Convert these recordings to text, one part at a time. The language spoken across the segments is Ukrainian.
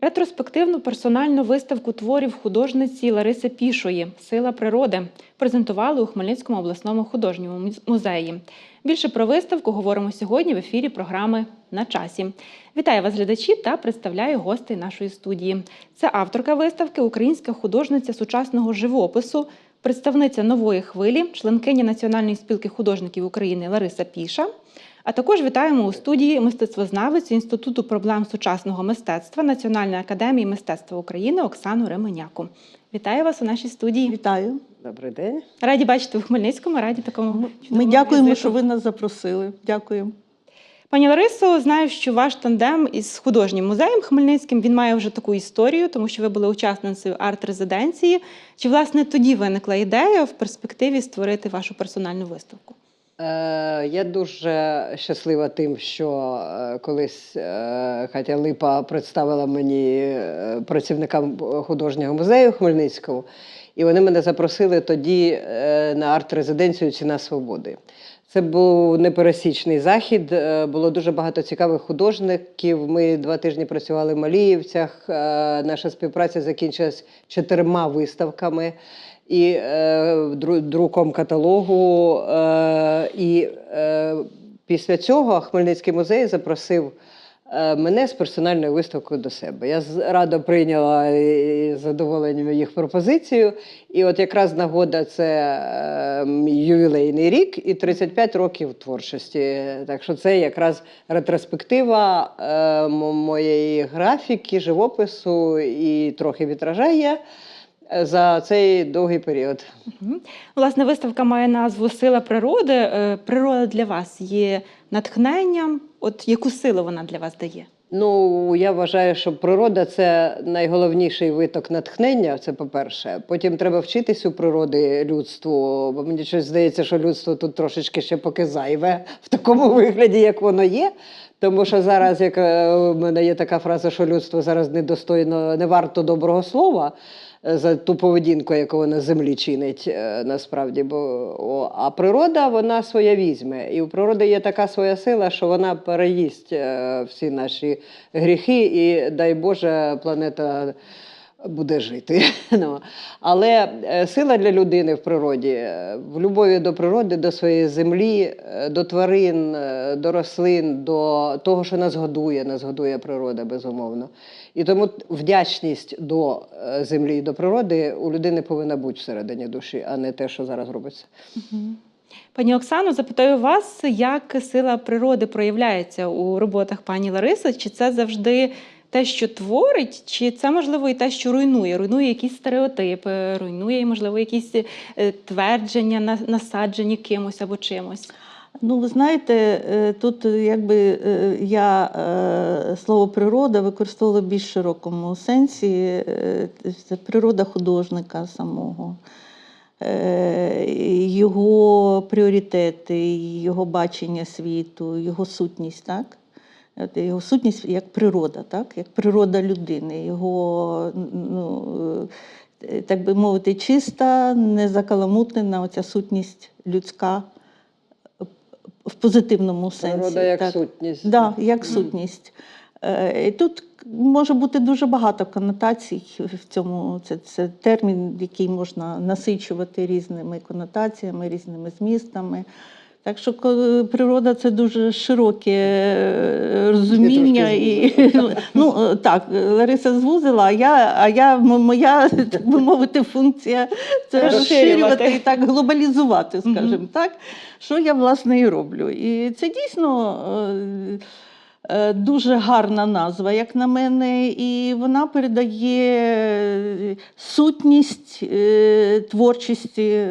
Ретроспективну персональну виставку творів художниці Лариси Пішої Сила природи презентували у Хмельницькому обласному художньому музеї. Більше про виставку говоримо сьогодні в ефірі програми На часі. Вітаю вас, глядачі, та представляю гостей нашої студії. Це авторка виставки, українська художниця сучасного живопису, представниця нової хвилі, членкиня Національної спілки художників України Лариса Піша. А також вітаємо у студії мистецтвознавицю Інституту проблем сучасного мистецтва Національної академії мистецтва України Оксану Ременяку. Вітаю вас у нашій студії. Вітаю. Добрий день. Раді бачити в Хмельницькому, раді такому. Ми дякуємо, візиту. що ви нас запросили. Дякую. Пані Ларисо, знаю, що ваш тандем із художнім музеєм Хмельницьким він має вже таку історію, тому що ви були учасницею арт-резиденції. Чи власне тоді виникла ідея в перспективі створити вашу персональну виставку? Е, я дуже щаслива тим, що е, колись е, Катя Липа представила мені працівникам художнього музею Хмельницького, і вони мене запросили тоді на арт-резиденцію Ціна свободи. Це був непересічний захід. Було дуже багато цікавих художників. Ми два тижні працювали в Маліївцях. Наша співпраця закінчилась чотирма виставками і е, друком каталогу. Е, і е, після цього Хмельницький музей запросив е, мене з персональною виставкою до себе. Я радо прийняла з задоволенням їх пропозицію. І от якраз нагода це е, мій ювілейний рік і 35 років творчості. Так що це якраз ретроспектива е, моєї графіки, живопису і трохи вітража є за цей довгий період. Мгм. Власне, виставка має назву Сила природи. Е, Природа для вас є натхненням. От яку силу вона для вас дає? Ну, я вважаю, що природа це найголовніший виток натхнення. Це по-перше. Потім треба вчитись у природи людству. Бо мені щось здається, що людство тут трошечки ще поки зайве в такому вигляді, як воно є. Тому що зараз, як е, у мене є така фраза, що людство зараз недостойно, не варто доброго слова за ту поведінку, яку вона землі чинить е, насправді. Бо, а природа вона своя візьме. І у природи є така своя сила, що вона переїсть е, всі наші гріхи, і дай Боже, планета. Буде жити. Ну, Але е, сила для людини в природі, е, в любові до природи, до своєї землі, е, до тварин, до рослин, до того, що нас годує, нас годує природа, безумовно. І тому вдячність до землі і до природи у людини повинна бути всередині душі, а не те, що зараз робиться. Пані Оксано, запитаю вас, як сила природи проявляється у роботах пані Лариси? Чи це завжди те, що творить, чи це можливо і те, що руйнує? Руйнує якісь стереотипи, руйнує, можливо, якісь е, твердження, на- насаджені кимось або чимось. Ну, ви знаєте, е, тут е, якби я слово природа використовувала в більш широкому сенсі. Це природа художника самого, його пріоритети, його бачення світу, його сутність, так? Його сутність як природа, так? як природа людини, його, ну, е, так би мовити, чиста, незакаламутнена оця сутність людська в позитивному сенсі. Природа як так. сутність. Да, як сутність. Е, і Тут може бути дуже багато конотацій в цьому. Це, це термін, який можна насичувати різними конотаціями, різними змістами. Так що природа це дуже широке е, розуміння. І, ну, е, так, Лариса звузила, а я, а я, моя, так би мовити, функція це Розширювати. і так глобалізувати, скажімо так. Що я власне і роблю. І це дійсно е, дуже гарна назва, як на мене, і вона передає сутність е, творчості е,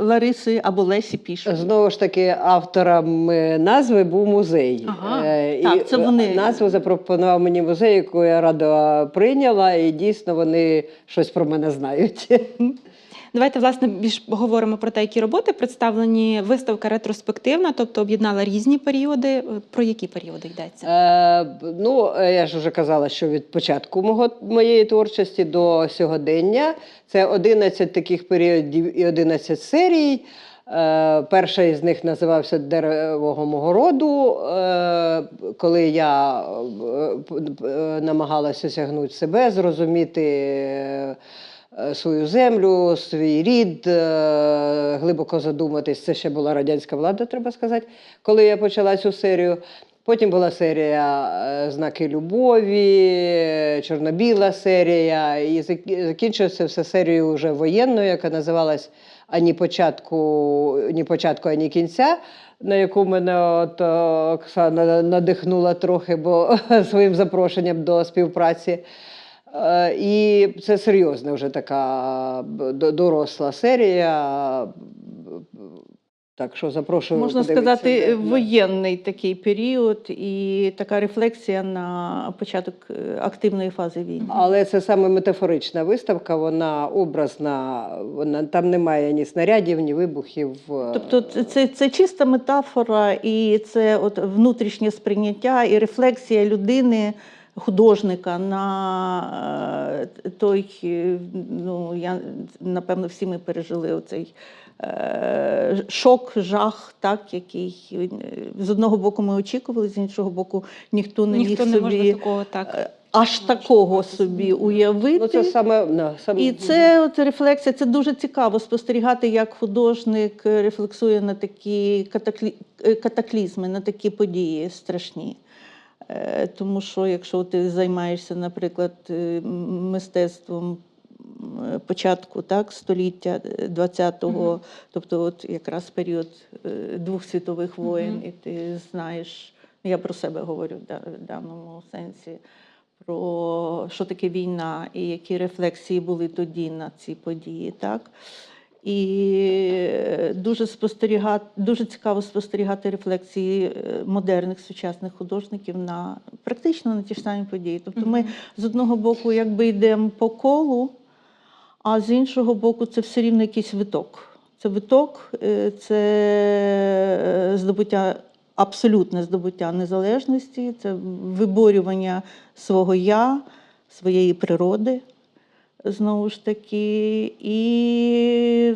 Лариси або Лесі Пішої. Знову ж таки, автором е, назви був музей. Ага. Е, Так, це вони. Назву запропонував мені музей, яку я радо прийняла, і дійсно вони щось про мене знають. Давайте власне більш поговоримо про те, які роботи представлені. Виставка ретроспективна, тобто об'єднала різні періоди. Про які періоди йдеться? Е, ну, е, я ж вже казала, що від початку мого, моєї творчості до сьогодення це 11 таких періодів і 11 серій. Е, Перший із них називався Дерево мого роду. Е, Коли я намагалася осягнути себе, зрозуміти свою землю, свій рід, е, глибоко задуматись. Це ще була радянська влада, треба сказати, коли я почала цю серію. Потім була серія е, Знаки любові, е, чорно-біла серія, і зак- закінчилося все серією вже воєнною, яка називалась Ані початку, ні початку, ані кінця, на яку мене от е, Оксана надихнула трохи, бо своїм запрошенням до співпраці. Е, І це серйозна вже така доросла серія. Так що запрошую. Можна сказати, Да. воєнний такий період і така рефлексія на початок е, активної фази війни. Але це саме метафорична виставка, вона образна, вона там немає ні снарядів, ні вибухів. е, Тобто це, це, це чиста метафора, і це от внутрішнє сприйняття і рефлексія людини, художника на е, той, е, ну я напевно, всі ми пережили оцей е, шок, жах, так, який з одного боку ми очікували, з іншого боку, ніхто не Ніхто міг не може собі такого так. аж такого собі уявити. Ну, це саме, да, саме І це от рефлексія, це дуже цікаво спостерігати, як художник рефлексує на такі катаклі... катаклізми, на такі події страшні. Е, Тому що якщо ти займаєшся, наприклад, е, мистецтвом початку так, століття е, 20-го, тобто от якраз період е, двох світових воєн, Мгм. і ти знаєш, я про себе говорю в в даному сенсі, про що таке війна і які рефлексії були тоді на ці події. Так? І е, дуже, спостерігати, дуже цікаво спостерігати рефлексії е, модерних сучасних художників на практично на ті ж самі події. Тобто ми з одного боку якби йдемо по колу, а з іншого боку, це все рівно якийсь виток. Це виток, е, це здобуття, абсолютне здобуття незалежності, це виборювання свого я, своєї природи. Знову ж таки, і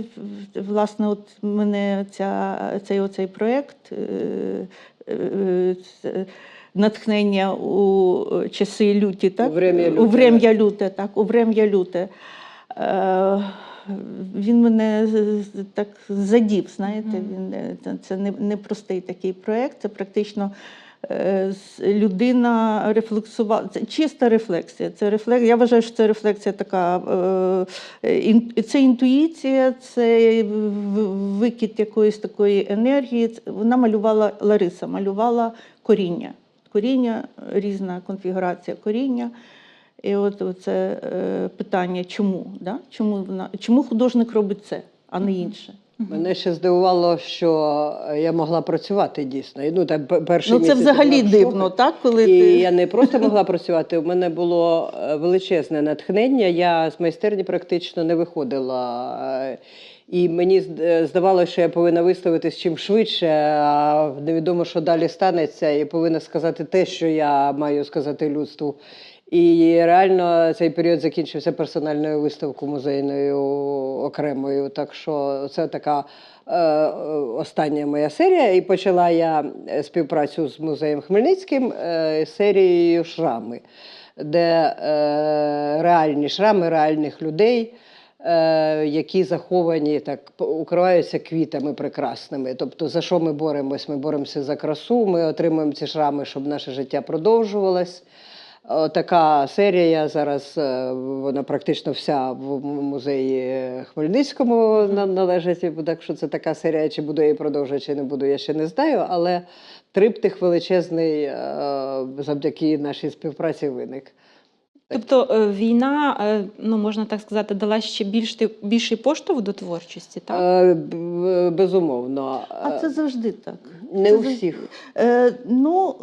власне, от мене ця, цей оцей проєкт, е, е, це натхнення у часи люті, так? У врем'я люте, так, у врем'я люте. Е, Він мене так задів, знаєте, він, е, це- не, не простий такий проєкт, це практично е, людина рефлексувала. Це чиста рефлексія. Це рефлек... Я вважаю, що це рефлексія така. Е, це інтуїція, це викид якоїсь такої енергії. Вона малювала Лариса, малювала коріння. Коріння, різна конфігурація коріння. І от це е, питання, чому? Да? Чому, вона, чому художник робить це, а не інше? Мене ще здивувало, що я могла працювати дійсно. Ну, там, перший Ну, це місяць взагалі дивно, так? Коли І ти... я не просто могла працювати, у мене було е, величезне натхнення. Я з майстерні практично не виходила. І мені е, здавалося, що я повинна виставитись чим швидше, а невідомо, що далі станеться, і повинна сказати те, що я маю сказати людству. І реально цей період закінчився персональною виставкою музейною окремою. Так що це така е, остання моя серія. І почала я е, співпрацю з музеєм Хмельницьким е, серією Шрами, де е, реальні шрами реальних людей. е, Які заховані так укриваються квітами прекрасними. Тобто, за що ми боремось? Ми боремося за красу, ми отримуємо ці шрами, щоб наше життя продовжувалось. О, Така серія зараз е, вона практично вся в музеї Хмельницькому на- належить. Так що це така серія, чи буду я її продовжувати, чи не буду, я ще не знаю. Але триптих величезний е, завдяки нашій співпраці виник. Тобто е, війна, е, ну можна так сказати, дала ще більш, більший поштовх до творчості, так? Е, Безумовно. А це завжди так. не це у всіх. Е, ну,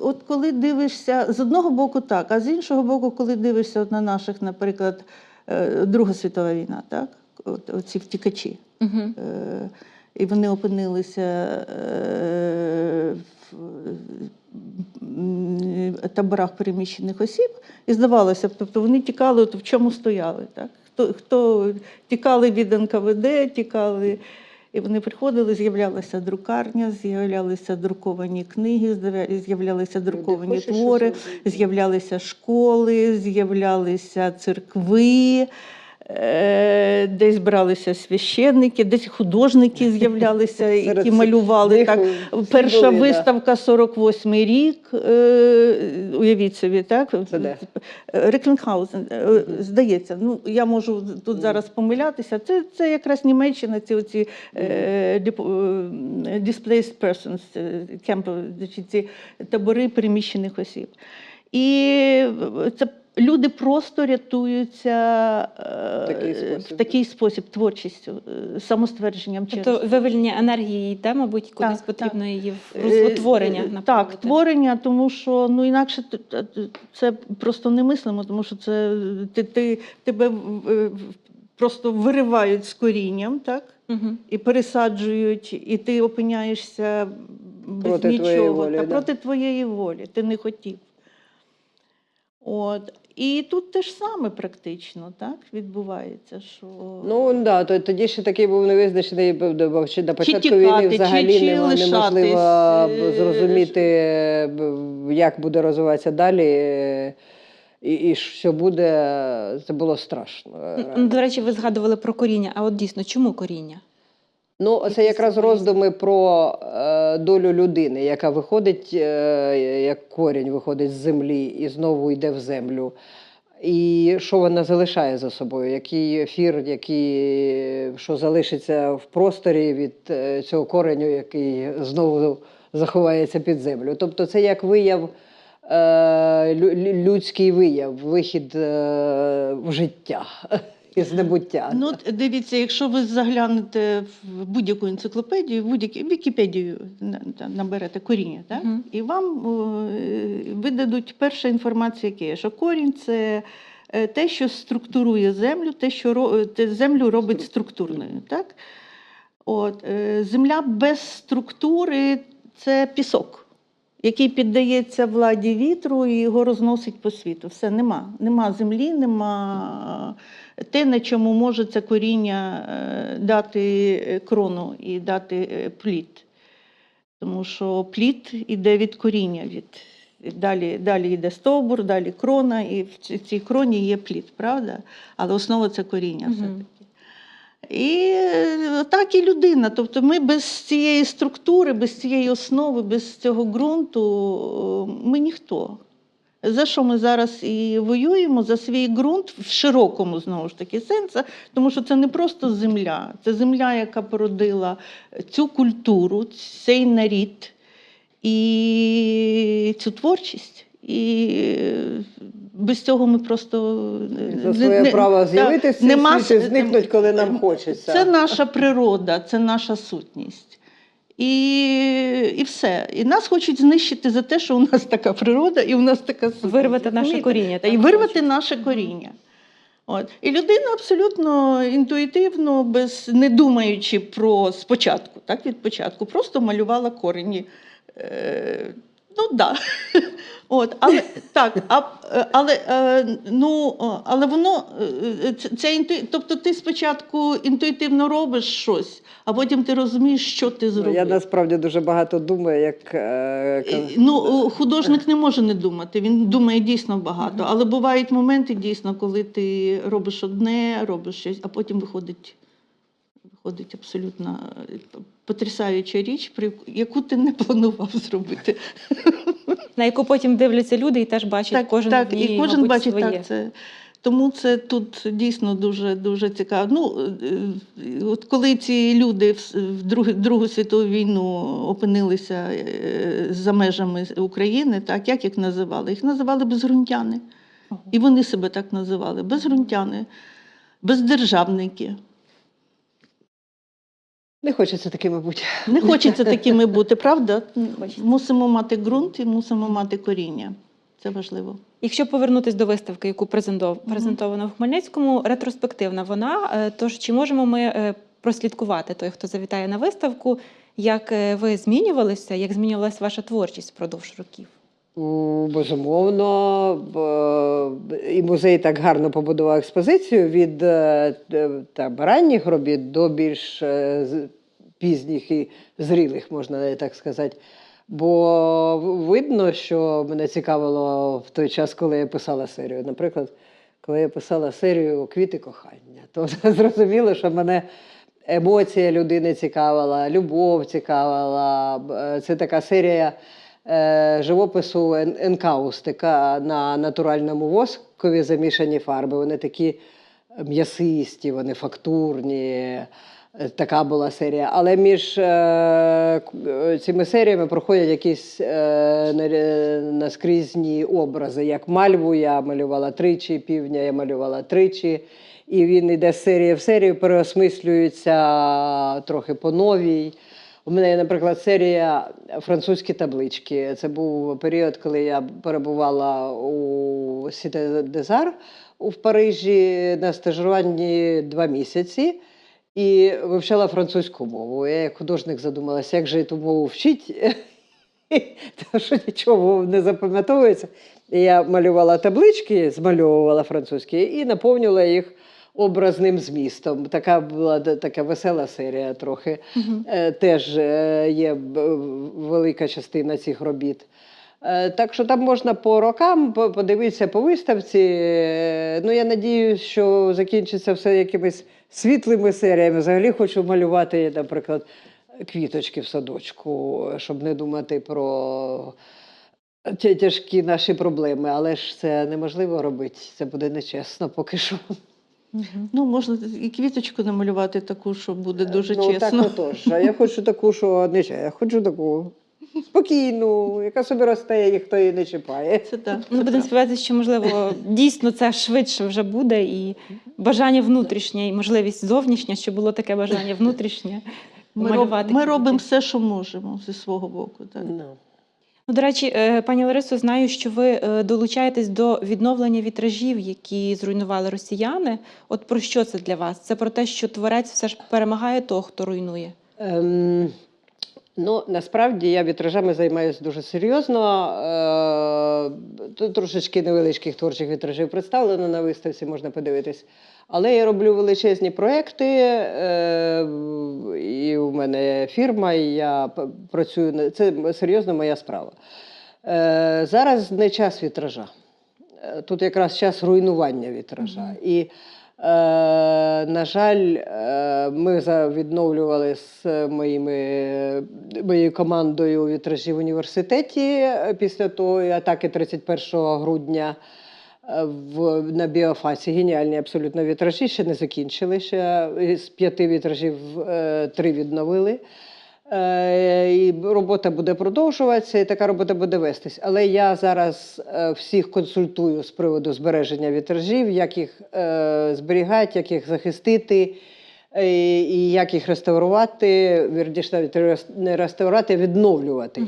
от коли дивишся, з одного боку так, а з іншого боку, коли дивишся от на наших, наприклад, Друга світова війна, так? От, оці втікачі. Угу. Е, і вони опинилися е, в таборах переміщених осіб, і здавалося б, тобто вони тікали, от в чому стояли. Так? Хто, хто тікали від НКВД, тікали. І вони приходили, з'являлася друкарня, з'являлися друковані книги, з'являлися друковані твори, з'являлися школи, з'являлися церкви. Е, Десь бралися священники, десь художники з'являлися, які малювали так. Перша виставка 48-й рік. е, Уявіть собі, так? Реклінгхаузен, е, здається. Ну, я можу тут зараз помилятися. Це, це якраз Німеччина, ці оці displaced persons, ці табори переміщених осіб. І це люди просто рятуються е, Такий в такий спосіб, творчістю, е, самоствердженням. через Тобто вивільнення енергії йде, мабуть, кудись Так, потрібно її в Е, русло творення направити. Так, творення, тому що ну інакше це просто немислимо, тому що це ти, ти тебе просто виривають з корінням, так? Угу. І пересаджують, і ти опиняєшся без Проти нічого. твоєї волі, та да. проти твоєї волі, ти не хотів. От. І тут те ж саме практично так, відбувається. Що... Ну да, то тоді ще такий був невизначений бо на початку тікати, війни взагалі чи нема- неможливо зрозуміти, як буде розвиватися далі. І, і що буде, це було страшно. До речі, ви згадували про коріння. А от дійсно, чому коріння? Ну, це якраз роздуми про е, долю людини, яка виходить, е, як корінь виходить з землі і знову йде в землю. І що вона залишає за собою? Який ефір, який, що залишиться в просторі від е, цього кореню, який знову заховається під землю. Тобто це як вияв, е, лю- лю- людський вияв, вихід е, в життя із небуття. Ну, дивіться, якщо ви заглянете в будь-яку енциклопедію, в будь-яку Вікіпедію там наберете коріння, так? Мгм. і вам е, видадуть перша інформація, яка є, що корінь це е, те, що структурує землю, те, що те, землю робить структурною. Так? От, е, земля без структури це пісок. Який піддається владі вітру і його розносить по світу. Все нема. Нема землі, нема те, на чому може це коріння е, дати е, крону і дати е, плід. Тому що плід іде від коріння. Від, далі, далі йде стовбур, далі крона, і в цій кроні є плід, правда? Але основа це коріння Мгм. І е, так і людина. Тобто ми без цієї структури, без цієї основи, без цього ґрунту е, ми ніхто. За що ми зараз і воюємо? За свій ґрунт в широкому знову ж таки сенсі, тому що це не просто земля, це земля, яка породила цю культуру, цей нарід і цю творчість. І е, без цього ми просто е, За своє не- право з'явитися нема с- зникнуть, коли нам хочеться. Це наша природа, це наша сутність. І, і все. І нас хочуть знищити за те, що у нас така природа і у нас така сутність. Вирвати наше коріння. Та, і вирвати хочуть. наше коріння. От. І людина абсолютно інтуїтивно, без, не думаючи про спочатку, так, від початку, просто малювала корені. Е, ну, да. От, але, так, а, е, але, е, ну, е, але воно, е, це, це інту... тобто ти спочатку інтуїтивно робиш щось, а потім ти розумієш, що ти Ну, зробив. Я насправді дуже багато думаю, як е, Ну, художник не може не думати, він думає дійсно багато. Але бувають моменти, дійсно, коли ти робиш одне, робиш щось, а потім виходить, виходить абсолютно е, потрясаюча річ, яку ти не планував зробити. На яку потім дивляться люди і теж бачать так, кожен так, в ній, і кожен мабуть, бачить своє. так. Це. Тому це тут дійсно дуже дуже цікаво. Ну, е, от коли ці люди в Другу, Другу світову війну опинилися е, за межами України, так як їх називали? Їх називали безґрунтяни. І вони себе так називали: безґрунтяни, бездержавники. Не хочеться такими бути. Не хочеться такими бути, правда? Хочеться. Мусимо мати ґрунт і мусимо мати коріння. Це важливо. Якщо повернутися до виставки, яку презентовано в Хмельницькому, ретроспективна вона. е, Тож чи можемо ми е, прослідкувати той, хто завітає на виставку, як е, ви змінювалися, як змінювалася ваша творчість впродовж років? Безумовно, і музей так гарно побудував експозицію від е, там, ранніх робіт до більш е, пізніх і зрілих, можна так сказати. Бо видно, що мене цікавило в той час, коли я писала серію. Наприклад, коли я писала серію Квіти кохання, то зрозуміло, що мене емоція людини цікавила, любов цікавила. Е, Це така серія живопису ен- енкаустика на натуральному воскові замішані фарби. Вони такі м'ясисті, вони фактурні. Е, Така була серія. Але між е, е, цими серіями проходять якісь е, наскрізні образи. Як мальву я малювала тричі, півдня я малювала тричі. І він йде з серії в серію, переосмислюється трохи по новій. У мене наприклад, серія французькі таблички. Це був період, коли я перебувала у Сіте Дезар в Парижі на стажуванні два місяці і вивчала французьку мову. Я як художник задумалася, як же ту мову вчить, тому що нічого не запам'ятовується. Я малювала таблички, змальовувала французькі і наповнювала їх образним змістом. Така була така весела серія трохи. Е, Теж е, є велика частина цих робіт. Е, Так що там можна по рокам подивитися по виставці. Ну, я надіюсь, що закінчиться все якимись світлими серіями. Взагалі хочу малювати, наприклад, квіточки в садочку, щоб не думати про ті тяжкі наші проблеми. Але ж це неможливо робити. Це буде нечесно поки що. Ну, можна і квіточку намалювати таку, що буде дуже ну, чесно. Так отож. А я хочу таку, що не я хочу таку спокійну, яка собі росте, і ніхто її не чіпає. Це так. Ну, будемо так. сподіватися, що можливо дійсно це швидше вже буде, і бажання внутрішнє, і можливість зовнішня, щоб було таке бажання внутрішнє. Ми, роб, малювати ми робимо все, що можемо зі свого боку. Так. Ну. Ну, до речі, е, пані Ларисо, знаю, що ви е, долучаєтесь до відновлення вітражів, які зруйнували росіяни. От про що це для вас? Це про те, що творець все ж перемагає того, хто руйнує. Ем, ну, насправді я вітражами займаюся дуже серйозно. Е, тут трошечки невеличких творчих вітражів представлено на виставці, можна подивитись. Але я роблю величезні проекти, е, і у мене фірма, і я працюю. Це серйозно моя справа. Е, зараз не час вітража. Тут якраз час руйнування вітража. І, на жаль, е, ми відновлювали з моїми, моєю командою вітражі в університеті е, після тої атаки 31 грудня. е, В, на біофасі геніальні абсолютно вітражі, ще не закінчили. Ще з п'яти вітражів е, три відновили. Е, І робота буде продовжуватися, і така робота буде вестись. Але я зараз е, всіх консультую з приводу збереження вітражів, як їх е, зберігати, як їх захистити, і як їх реставрувати, вірніше навіть не реставрувати, а відновлювати.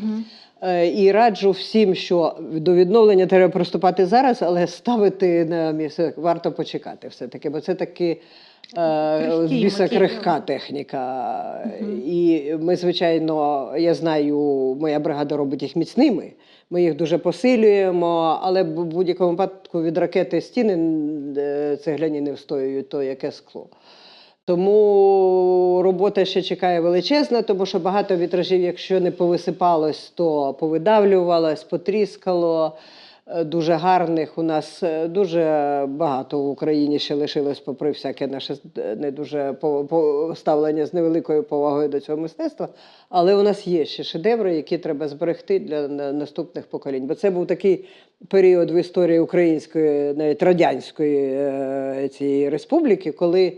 Е, І раджу всім, що до відновлення треба приступати зараз, але ставити на місце варто почекати все-таки, бо це таки е, біса крихка техніка. І ми, звичайно, я знаю, моя бригада робить їх міцними. Ми їх дуже посилюємо, але в будь-якому випадку від ракети стіни е, цегляні не встоюють то яке скло. Тому робота ще чекає величезна, тому що багато вітражів, якщо не повисипалось, то повидавлювалось, потріскало. Е, Дуже гарних у нас е, дуже багато в Україні ще лишилось, попри всяке наше е, не дуже ставлення з невеликою повагою до цього мистецтва. Але у нас є ще шедеври, які треба зберегти для наступних поколінь. Бо це був такий період в історії української, навіть радянської цієї республіки, коли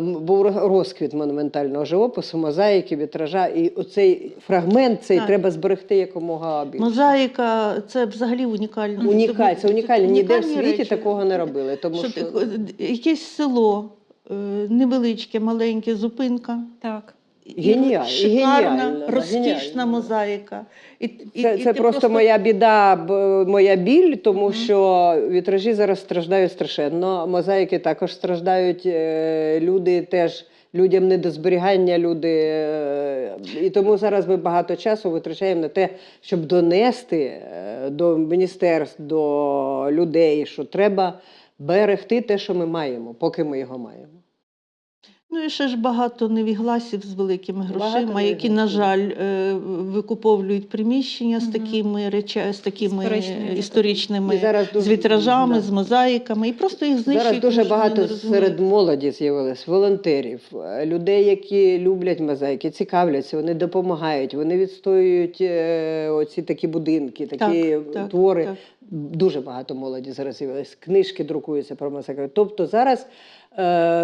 був ро- розквіт монументального живопису, мозаїки, вітража. І оцей фрагмент цей Так. треба зберегти якомога більше. Мозаїка це взагалі унікально. Унікаль, це унікально. Ніде в світі речі. такого не робили. Тому що, що е, якесь село е, невеличке, маленьке, зупинка. Так. І шикарна, геніально, розкішна геніально. мозаїка. І, і, це, і це ти просто, моя біда, моя біль, тому що вітражі зараз страждають страшенно. Мозаїки також страждають. е, Люди теж. Людям не до зберігання, люди. е, І тому зараз ми багато часу витрачаємо на те, щоб донести е, до міністерств, до людей, що треба берегти те, що ми маємо, поки ми його маємо. Ну і ще ж багато невігласів з великими Багато грошима, які, на жаль, е, викуповують приміщення з такими речами, з такими Історичними е, історичними І зараз з вітражами, да. з мозаїками, і просто їх знищують. Зараз дуже багато серед молоді з'явилось волонтерів, е, людей, які люблять мозаїки, цікавляться, вони допомагають, вони відстоюють е, оці такі будинки, такі Так, так, твори. так. Дуже багато молоді зараз з'явилось. Книжки друкуються про мозаїки. Тобто зараз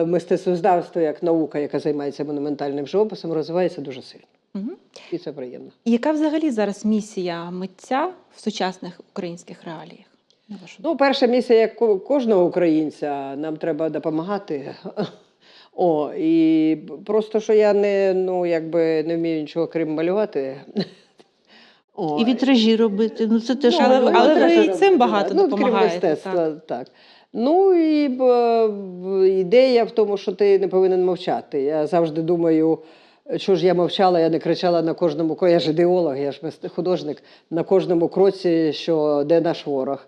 мистецтвознавство як наука, яка займається монументальним живописом, розвивається дуже сильно. Мгм. І це приємно. І Яка взагалі зараз місія митця в сучасних українських реаліях? Ну, перша місія як кожного українця, нам треба допомагати. О, і просто що я не, ну, якби не вмію нічого крім малювати. О, І вітражі робити. Ну це теж Ну, але але ви і цим багато ну, допомагаєте, Крім мистецтва, так. Ну і ідея в тому, що ти не повинен мовчати. Я завжди думаю, що ж я мовчала, я не кричала на кожному кроці. Я ж ідеолог, я ж художник на кожному кроці, що де наш ворог.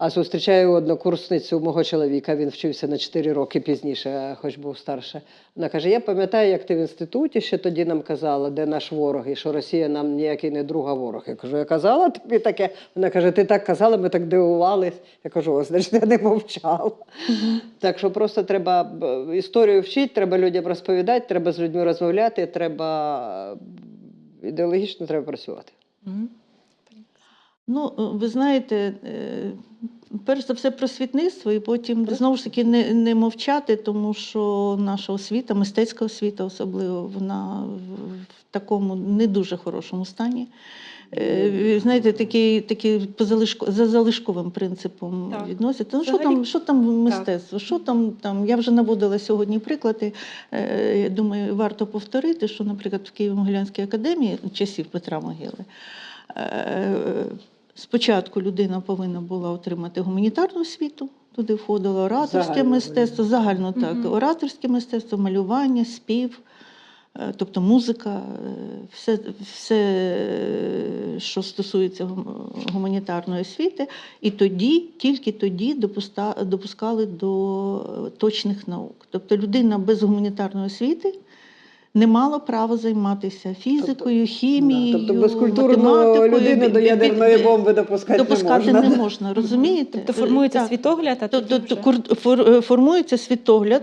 А зустрічаю однокурсницю мого чоловіка, він вчився на 4 роки пізніше, хоч був старше. Вона каже: Я пам'ятаю, як ти в інституті ще тоді нам казала, де наш ворог, і що Росія нам ніякий не друга ворог. Я кажу, я казала тобі таке. Вона каже, ти так казала, ми так дивувались. Я кажу, о, значить, я не мовчала. Так що просто треба історію вчити, треба людям розповідати, треба з людьми розмовляти, треба е, ідеологічно треба працювати. Ну, е, ви знаєте, е, перш за все просвітництво, і потім знову ж таки не, не мовчати, тому що наша освіта, мистецька освіта особливо, вона в, такому не дуже хорошому стані. Е, Знаєте, такий, такий по залишку, за залишковим принципом Так. відносять. Ну, що там, що там мистецтво? Що там, там? Я вже наводила сьогодні приклади. Я думаю, варто повторити, що, наприклад, в Києво-Могилянській академії часів Петра Могили. Спочатку людина повинна була отримати гуманітарну освіту. Туди входило ораторське Загально, мистецтво, загально так, Мгм. ораторське мистецтво, малювання, спів, е, тобто музика, е, все, все, що стосується гуманітарної освіти. І тоді, тільки тоді допускали до точних наук. Тобто людина без гуманітарної освіти не мала права займатися фізикою, хімією, тобто безкультурну людину до ядерної бомби допускати, допускати не можна. не можна, розумієте? Тобто формується Так. світогляд, а Тобто вже... е, формується світогляд,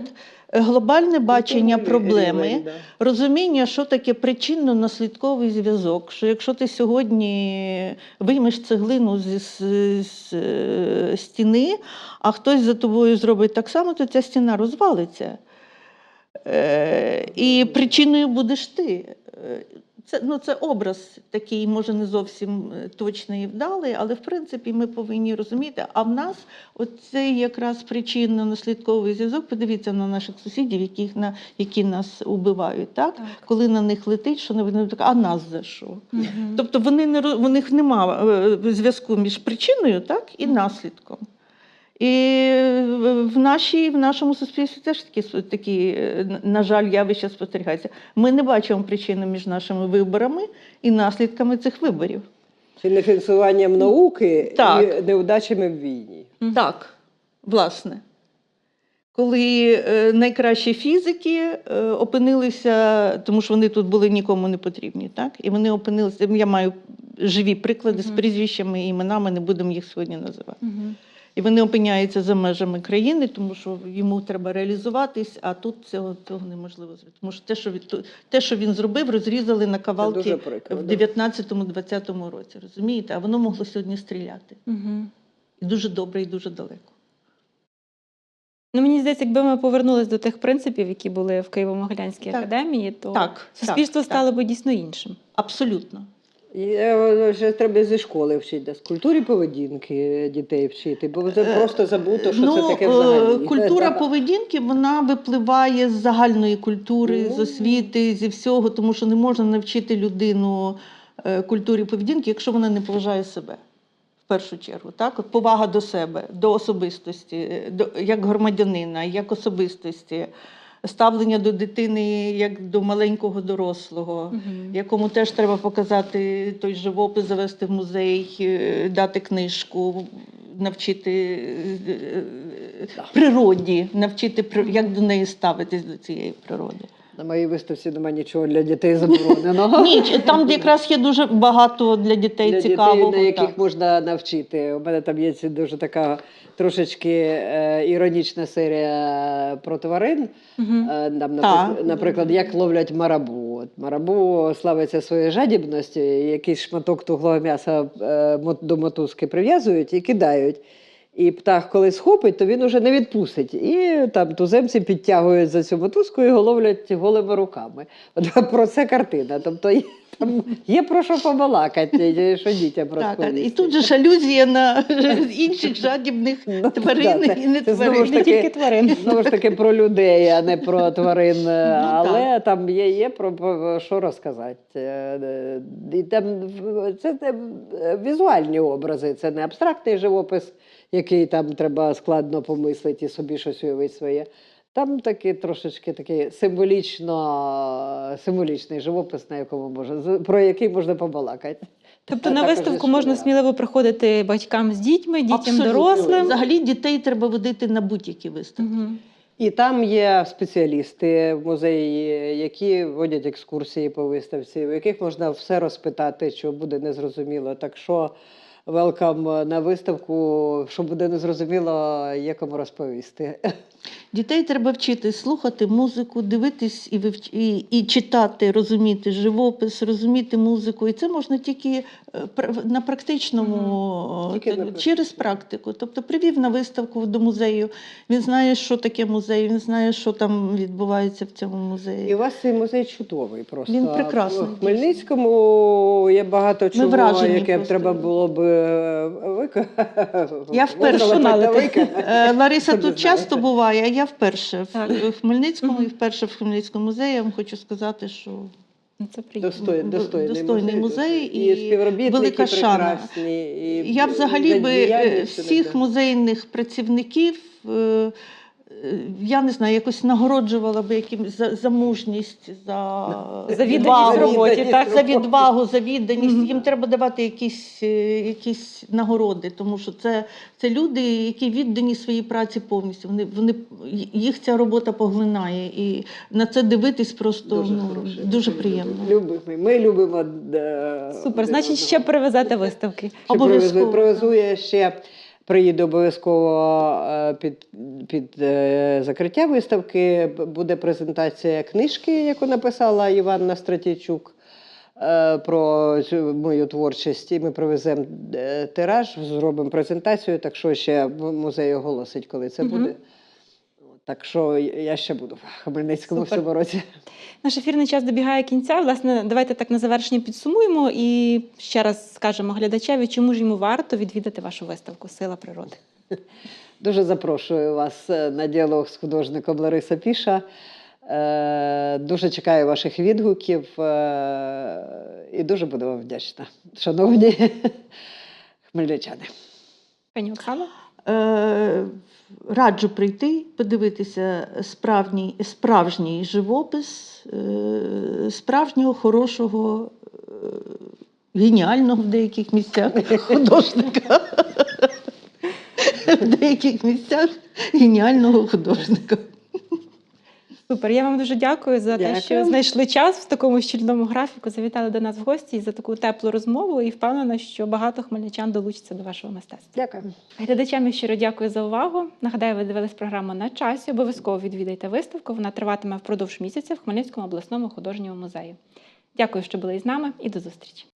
е, глобальне бачення проблеми, розуміння, що таке причинно-наслідковий зв'язок. Що якщо ти сьогодні виймеш цеглину зі з, з, е, стіни, а хтось за тобою зробить так само, то ця стіна розвалиться. Е, і причиною будеш ти. Е, Це, ну, це образ такий, може, не зовсім е, точний і вдалий, але в принципі ми повинні розуміти. А в нас оцей якраз причинно-наслідковий зв'язок. Подивіться на наших сусідів, яких на які нас убивають, так? Так. коли на них летить, що вони так, а нас за що? Мгм. Тобто вони не у них немає зв'язку між причиною так, і Мгм. наслідком. І в нашій, в нашому суспільстві теж такі, такі, е, на жаль, явища спостерігаються. Ми не бачимо причини між нашими виборами і наслідками цих виборів. Чи не фінансуванням науки Так. і неудачами в війні. Так, власне. Коли е, найкращі фізики е, опинилися, тому що вони тут були нікому не потрібні, так? І вони опинилися. Я маю живі приклади з прізвищами і іменами, не будемо їх сьогодні називати. Мгм. І вони опиняються за межами країни, тому що йому треба реалізуватись, а тут цього, цього неможливо зробити. Тому що те, що він, те, що він зробив, розрізали на кавалки прикро. в да. 19-20 році. Розумієте? А воно могло сьогодні стріляти. Мгм. І дуже добре, і дуже далеко. Ну, мені здається, якби ми повернулись до тих принципів, які були в Києво-Могилянській академії, то Так, суспільство так, стало би дійсно іншим. Абсолютно. І, е, Вже треба зі школи вчити, з культурі поведінки дітей вчити, бо це Е, просто забуто, що ну, це таке е, взагалі. Культура Да. поведінки вона випливає з загальної культури, з Ну. освіти, зі всього, тому що не можна навчити людину е, культурі поведінки, якщо вона не поважає себе. В першу чергу, так От повага до себе, до особистості, е, до як громадянина, як особистості, ставлення до дитини як до маленького дорослого угу. якому теж треба показати той живопис, завести в музей, е, дати книжку, навчити е, природі, навчити як до неї ставитись до цієї природи. На моїй виставці немає нічого для дітей забороненого. Ні, там якраз є дуже багато для дітей для цікавого. дітей, на яких так. можна навчити. У мене там є дуже така трошечки е, іронічна серія про тварин. Е, Там, наприклад, наприклад, як ловлять марабу. От марабу славиться своєю жадібністю, і якийсь шматок туглого м'яса е, до мотузки прив'язують і кидають. І птах, коли схопить, то він уже не відпустить. І там туземці підтягують за цю мотузку і його ловлять голими руками. От про це картина. Тобто є, там є про що побалакати, що дітям Так, і тут же ж алюзія на інших жадібних Ну, тварин да, і не це знову тварин. ж Не тільки тварин. Знову ж таки про людей, а не про тварин. Ну, Але там є, є про, що розказати. Е, І там це візуальні образи, це не абстрактний живопис, який там треба складно помислити і собі щось уявити своє. Там такий трошечки такий символічно, символічний живопис, на якому можна, про який можна побалакати. Тобто А на виставку можна сміливо приходити батькам з дітьми, дітям Абсолютно. дорослим. Взагалі дітей треба водити на будь-які виставки. Мгм. І там є спеціалісти в музеї, які водять екскурсії по виставці, у яких можна все розпитати, що буде незрозуміло. Так що велкам на виставку, що буде незрозуміло, є кому розповісти. Дітей треба вчити слухати музику, дивитись і, вивч... і, і читати, розуміти живопис, розуміти музику. І це можна тільки е, на практичному, на практиці. через практику. Тобто привів на виставку до музею. Він знає, що таке музей, він знає, що там відбувається в цьому музеї. І у вас цей музей чудовий просто. Він прекрасний, В Хмельницькому є багато чого, яке просто. треба було б е. Я вперше виконати. Е, Лариса тут часто буває, а я вперше в- Так. в Хмельницькому і вперше в Хмельницькому музеї. Я вам хочу сказати, що Ну, Це. Достой, достойний, достойний музей і, і співробітники велика шана. прекрасні. І Я взагалі би е, всіх музейних працівників. Е, Я не знаю, якось нагороджувала би якимсь за, за мужність, за, За відвагу, роботі, так? за відвагу, за відданість. Їм треба давати якісь, е, якісь нагороди, тому що це, це люди, які віддані своїй праці повністю. Вони, вони, їх ця робота поглинає. І на це дивитись просто Дуже ну, дуже приємно. Любимо. Ми любимо. е, Супер. Значить, ще привезете виставки. Обов'язково. привезу- Привезу я ще. Приїду обов'язково е, під, під е, закриття виставки. Буде презентація книжки, яку написала Іванна Стратійчук е, про цю мою творчість. І ми привеземо тираж, зробимо презентацію, так що ще музей оголосить, коли це буде. Так що я ще буду в Хмельницькому Супер. в цьому році. Наш ефірний час добігає кінця. Власне, давайте так на завершення підсумуємо і ще раз скажемо глядачеві, чому ж йому варто відвідати вашу виставку Сила природи. Дуже запрошую вас е, на діалог з художником Лариса Піша. Е, Дуже чекаю ваших відгуків е, і дуже буду вам вдячна, шановні хмельничани. Пані Оксано? Е, Раджу прийти, подивитися справжній, справжній живопис, е, справжнього, хорошого, е, геніального в деяких місцях художника. В деяких місцях геніального художника. Супер. Я вам дуже дякую за те, що знайшли час в такому щільному графіку. Завітали до нас в гості і за таку теплу розмову. І впевнена, що багато хмельничан долучаться до вашого мистецтва. Дякую. Глядачам я щиро дякую за увагу. Нагадаю, ви дивились програму на часі. Обов'язково відвідайте виставку. Вона триватиме впродовж місяця в Хмельницькому обласному художньому музеї. Дякую, що були із нами, і до зустрічі.